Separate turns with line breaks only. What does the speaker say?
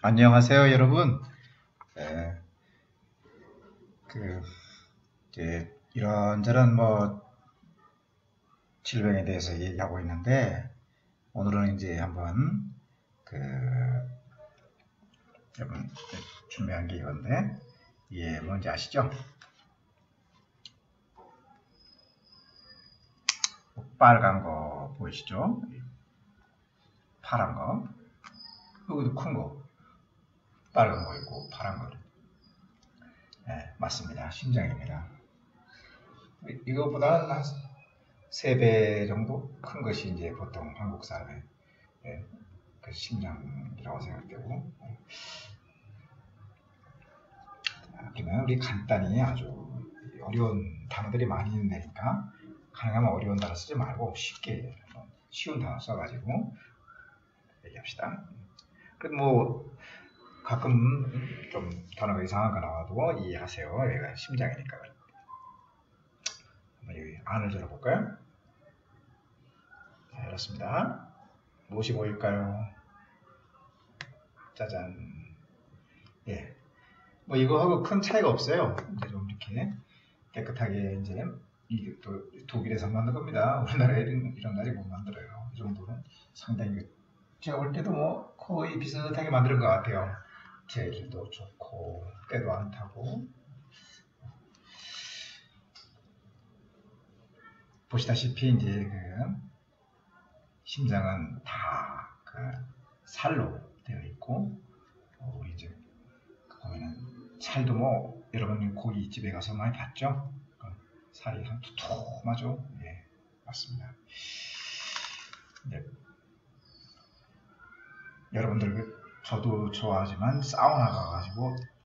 안녕하세요, 여러분. 네, 그 이제 이런저런 뭐 질병에 대해서 얘기하고 있는데 오늘은 이제 한번 그 여러분 준비한 게 이건데 이게 뭔지 아시죠? 빨간 거 보이시죠? 파란 거 여기도 큰 거. 빨간 거 있고 파란 거. 네, 맞습니다. 심장입니다. 이거보다는 한 3배 정도 큰 것이 이제 보통 한국 사람의 네, 그 심장이라고 생각되고 그러면 우리 간단히 아주 어려운 단어들이 많이 있으니까 가능하면 어려운 단어 쓰지 말고 쉽게 쉬운 단어 써가지고 얘기합시다. 그뭐 가끔 좀 단어가 이상한 거 나와도 이해하세요. 얘가 심장이니까. 한번 여기 안을 열어볼까요? 자, 열었습니다. 무엇이 보일까요? 짜잔. 예. 뭐 이거하고 큰 차이가 없어요. 이제 좀 이렇게 깨끗하게 이제 이게 또 독일에서 만든 겁니다. 우리나라에 이런, 이런 날이 못 만들어요. 이 정도는 상당히 제가 볼 때도 뭐 거의 비슷하게 만드는 것 같아요. 재질도 좋고 때도 안 타고 보시다시피 이제 그 심장은 다 그 살로 되어 있고 어 이제 보면은 살도 뭐 여러분 고기 집에 가서 많이 봤죠? 그 살이 한 두툼하죠? 예, 맞습니다. 네. 여러분들 그 저도 좋아하지만 사우나 가가지고